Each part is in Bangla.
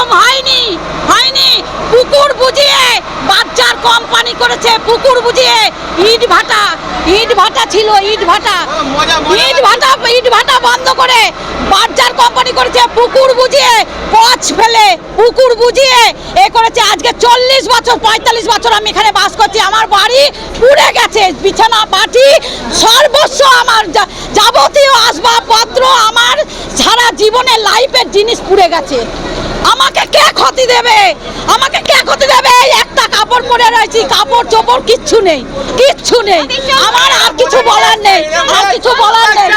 এরকম হয়নি হয়নি। পুকুর বুঝিয়ে বাচ্চার কোম্পানি করেছে পুকুর বুঝিয়ে ইট ভাটা ইট ভাটা ছিল ইট ভাটা। ইট ভাটা ইট ভাটা বন্ধ করে বাচ্চার কোম্পানি করেছে পুকুর বুঝিয়ে পচ ফেলে পুকুর বুঝিয়ে এ করেছে। আজকে চল্লিশ বছর পঁয়তাল্লিশ বছর আমি এখানে বাস করছি আমার বাড়ি পুড়ে গেছে বিছানা পাটি সর্বস্ব আমার যাবতীয় আসবাবপত্র আমার সারা জীবনের লাইফের জিনিস পুড়ে গেছে। আমাকে কে ক্ষতি দেবে? আমাকে কে ক্ষতি দেবে? একটা কাপড় পরে রয়েছি কাপড় চোপড় কিচ্ছু নেই কিচ্ছু নেই। আমার আর কিছু বলার নেই আর কিছু বলার নেই।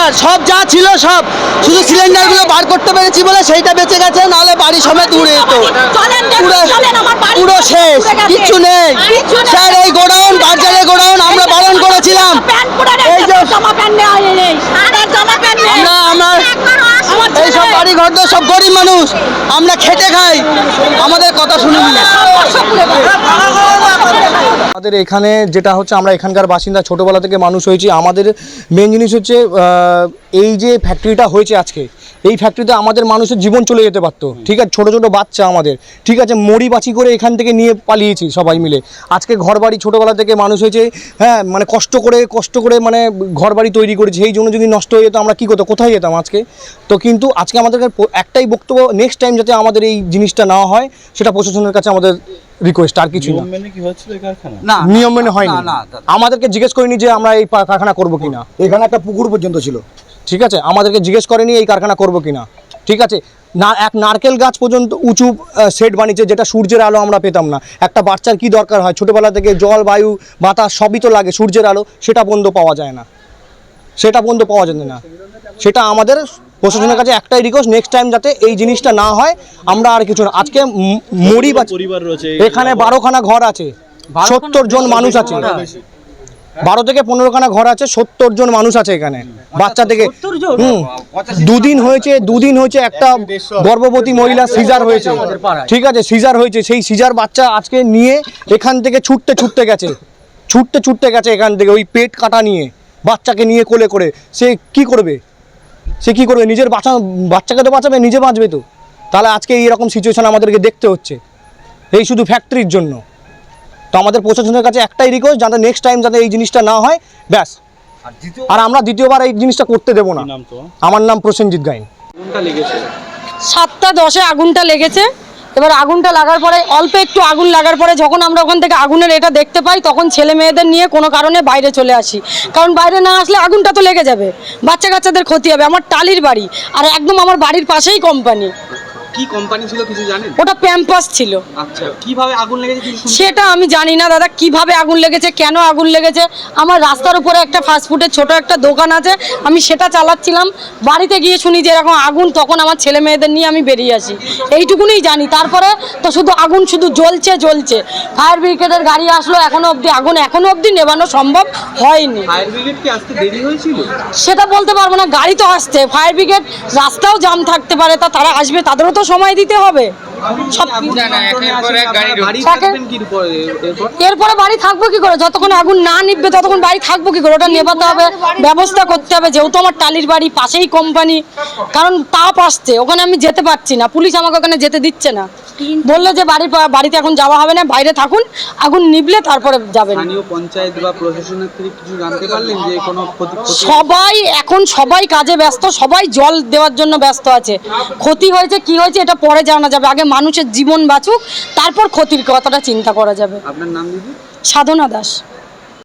আর সব যা ছিল সব শুধু সিলিন্ডারগুলো বার করতে পেরেছি বলে সেইটা বেঁচে গেছে নাহলে বাড়ি সমেত উড়ে যেত। পুরো আমার বাড়ি পুরো শেষ কিচ্ছু নেই। স্যার এই গোডাউন বাজারে গোডাউন আমরা পালন করেছিলাম প্যান্ট পরে এই রেখেছে, যে- জামা প্যান্ট নেই নেই তার জামা প্যান্ট নেই আমরা আমার আমার এই দর সব গরিব মানুষ আমরা খেটে খাই আমাদের কথা শুনুন। আমাদের এখানে যেটা হচ্ছে, আমরা এখানকার বাসিন্দা, ছোটোবেলা থেকে মানুষ হয়েছি। আমাদের মেন জিনিস হচ্ছে এই যে ফ্যাক্টরিটা হয়েছে আজকে, এই ফ্যাক্টরিতে আমাদের মানুষের জীবন চলে যেতে পারতো। ঠিক আছে, ছোটো ছোটো বাচ্চা আমাদের। ঠিক আছে মরি বাছি করে এখান থেকে নিয়ে পালিয়েছি সবাই মিলে। আজকে ঘর বাড়ি ছোটোবেলা থেকে মানুষ হয়েছে হ্যাঁ মানে কষ্ট করে কষ্ট করে মানে ঘর বাড়ি তৈরি করেছি। সেই জন্য যদি নষ্ট হয়ে যেত, আমরা কী করতো কোথায় যেতাম আজকে? তো কিন্তু আজকে আমাদের একটাই বক্তব্য নেক্সট টাইম যাতে আমাদের এই জিনিসটা না হয়, সেটা প্রশাসনের কাছে আমাদের রিকোয়েস্ট আর কিছু না। মেনে নিয়ম মেনে হয়নি। আমাদেরকে জিজ্ঞেস করিনি যে আমরা এই কারখানা করব কিনা। এখানে একটা পুকুর পর্যন্ত ছিল। ঠিক আছে? আমাদেরকে জিজ্ঞেস করেনি এই কারখানা করব কিনা। ঠিক আছে? না এক নারকেল গাছ পর্যন্ত উঁচু সেট বানিয়েছে যেটা সূর্যের আলো আমরা পেতাম না। একটা বাচ্চার কি দরকার হয়? ছোটোবেলা থেকে জল বায়ু বাতাস সবই তো লাগে সূর্যের আলো সেটা বন্ধ পাওয়া যায় না। সেটা পর্যন্ত পাওয়া যায় না। সেটা আমাদের প্রশাসনের কাছে একটাই রিকোয়েস্ট নেক্সট টাইম যাতে এই জিনিসটা না হয় আমরা আর কিছু না। আজকে মরি বা পরিবার রয়েছে এখানে বারোখানা ঘর আছে সত্তর জন মানুষ আছে। বারো থেকে পনেরোখানা ঘর আছে সত্তর জন মানুষ আছে এখানে। বাচ্চা থেকে হুম। দুদিন হয়েছে দুদিন হয়েছে একটা গর্ভবতী মহিলা সিজার হয়েছে। ঠিক আছে সিজার হয়েছে। সেই সিজার বাচ্চা আজকে নিয়ে এখান থেকে ছুটতে ছুটতে গেছে। ছুটতে ছুটতে গেছে এখান থেকে ওই পেট কাটা নিয়ে। বাচ্চাকে নিয়ে কোলে করে সে কি করবে? সে কি করবে? নিজের বাঁচা বাচ্চাকে তো বাঁচাবে নিজে বাঁচবে তো। তাহলে আজকে এইরকম সিচুয়েশন আমাদেরকে দেখতে হচ্ছে। এই শুধু ফ্যাক্টরির জন্য। তো আমাদের প্রশাসনের কাছে একটাই রিকোয়েস্ট যাতে নেক্সট টাইম যাতে এই জিনিসটা না হয় ব্যাস। আর আমরা দ্বিতীয়বার এই জিনিসটা করতে দেবো না। কি নাম তো আমার নাম প্রসেনজিৎ গাইন সাতটা দশে আগুনটা লেগেছে। এবার আগুনটা লাগার পরে, অল্প একটু আগুন লাগার পরে যখন আমরা ওখান থেকে আগুনের এটা দেখতে পাই, তখন ছেলে মেয়েদের নিয়ে কোনো কারণে বাইরে চলে আসি। কারণ বাইরে না আসলে আগুনটা তো লেগে যাবে। বাচ্চা কাচ্চাদের ক্ষতি হবে। আমার টালির বাড়ি। আর একদম আমার বাড়ির পাশেই কোম্পানি কি কোম্পানি ছিল কিছু জানেন? ওটা প্যাম্পাস ছিল। আচ্ছা কীভাবে আগুন লেগেছে কিছু সেটা আমি জানি না দাদা। কীভাবে আগুন লেগেছে কেন আগুন লেগেছে? আমার রাস্তার উপরে একটা ফাস্টফুডের ছোট একটা দোকান আছে। আমি সেটা চালাচ্ছিলাম। বাড়িতে গিয়ে শুনি যে এরকম আগুন তখন আমার ছেলে মেয়েদের নিয়ে আমি বেরিয়ে আসি। এইটুকুনই জানি। তারপরে তো শুধু আগুন শুধু জ্বলছে জ্বলছে। ফায়ার ব্রিগেডের গাড়ি আসলো এখনও অবধি। আগুন এখনও অবধি নেবানো সম্ভব হয়নি। ফায়ার ব্রিগেড কি আসতে দেরি হয়েছিল? সেটা বলতে পারব না। গাড়ি তো আসছে। ফায়ার ব্রিগেড রাস্তাও জাম থাকতে পারে তা তারা আসবে তাদেরও তো সময় দিতে হবে। এরপর বাড়ি থাকব কি করে? যতক্ষণ আগুন না নিববে ততক্ষণ বাড়ি থাকব কি করে? ওটা নেবাতে হবে ব্যবস্থা করতে হবে যেহেতু আমার টালির বাড়ি পাশেই কোম্পানি কারণ তাপ আসছে ওখানে আমি যেতে পারছি না। পুলিশ আমাকে ওখানে যেতে দিচ্ছে না। বলল যে বাড়ি বাড়িতে এখন যাওয়া হবে না বাইরে থাকুন আগুন নিবলে তারপরে যাবেন। পঞ্চায়েত বা প্রশাসনের থেকে কিছু জানতে পারলেন যে কোনো ক্ষতি ক্ষতি- সবাই এখন সবাই কাজে ব্যস্ত সবাই জল দেওয়ার জন্য ব্যস্ত আছে। ক্ষতি হয়েছে কি হয়েছে এটা পরে জানা যাবে। আগে মানুষের জীবন বাঁচুক তারপর ক্ষতির কথাটা চিন্তা করা যাবে। আপনার নাম সাধনা দাস।